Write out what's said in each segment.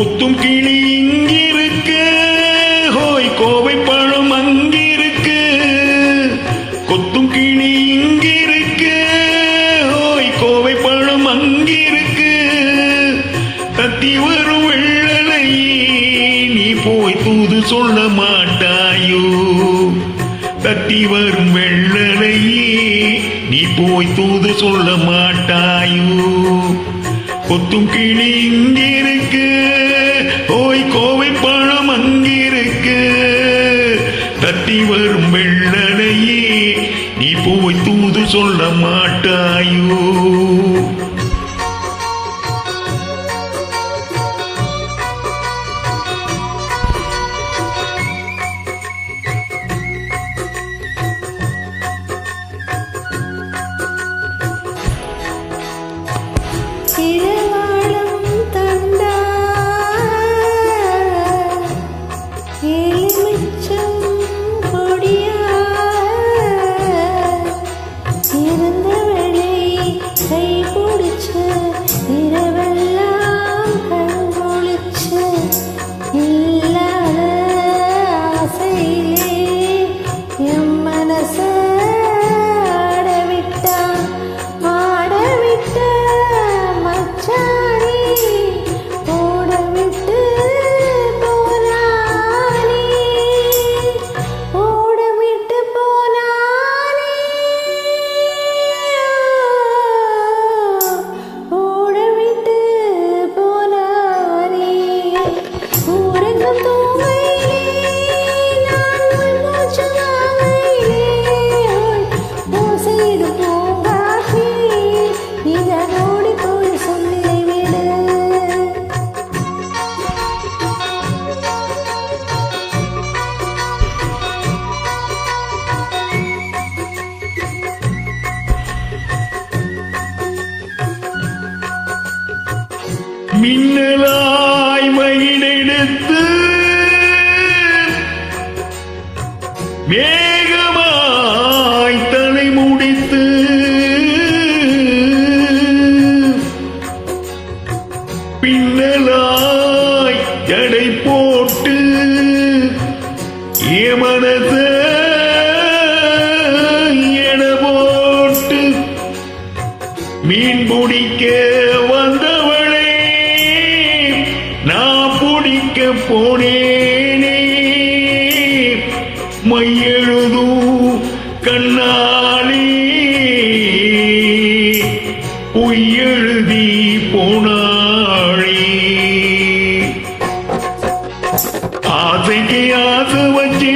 புத்தும் கிளி இங்கிருக்கு. ஹோய் கோவை பழம் அங்கிருக்கு. கொத்தும் கிளி இங்கிருக்கு. ஹோய் கோவை பழம் அங்கிருக்கு. தத்தி வரும் வெள்ளலையே நீ போய் தூது சொல்ல மாட்டாயோ. தத்தி வரும் வெள்ளலையே நீ போய் தூது சொல்ல மாட்டாயோ. கொத்தும் கிளி இங்கிருக்கு. சொல்ல மாட்டாயோ? சிறவாளம் மின்னலாய் மகிழெடுத்து மேகமாய் தலை முடித்து பின்னலாய் எடை போட்டு ஏமனச என போட்டு மீன் பிடிக்க மையெழுது கண்ணாளி. பொய்யெழுதி போனாளே ஆசைக்கு ஆசை வச்சு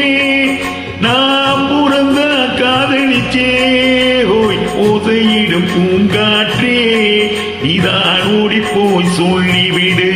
நான் புறந்த காதலிச்சே. ஓய் ஓசையிடும் பூங்காற்றே இதான் ஓடி போய் சொல்லிவிடு.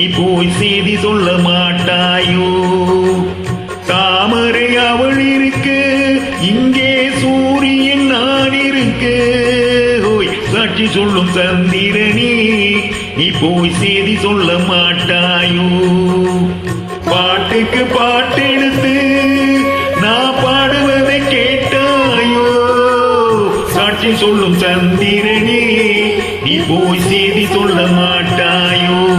நீ போய் செய்தி சொல்ல மாட்டாயோ? தாமரை அவள் இருக்கு இங்கே சூரியன் நான் இருக்கு. சாட்சி சொல்லும் சந்திரனே நீ போய் செய்தி சொல்ல மாட்டாயோ? பாட்டுக்கு பாட்டெடுத்து நான் பாடுவதை கேட்டாயோ? சாட்சி சொல்லும் சந்திரனே நீ போய் செய்தி சொல்ல மாட்டாயோ?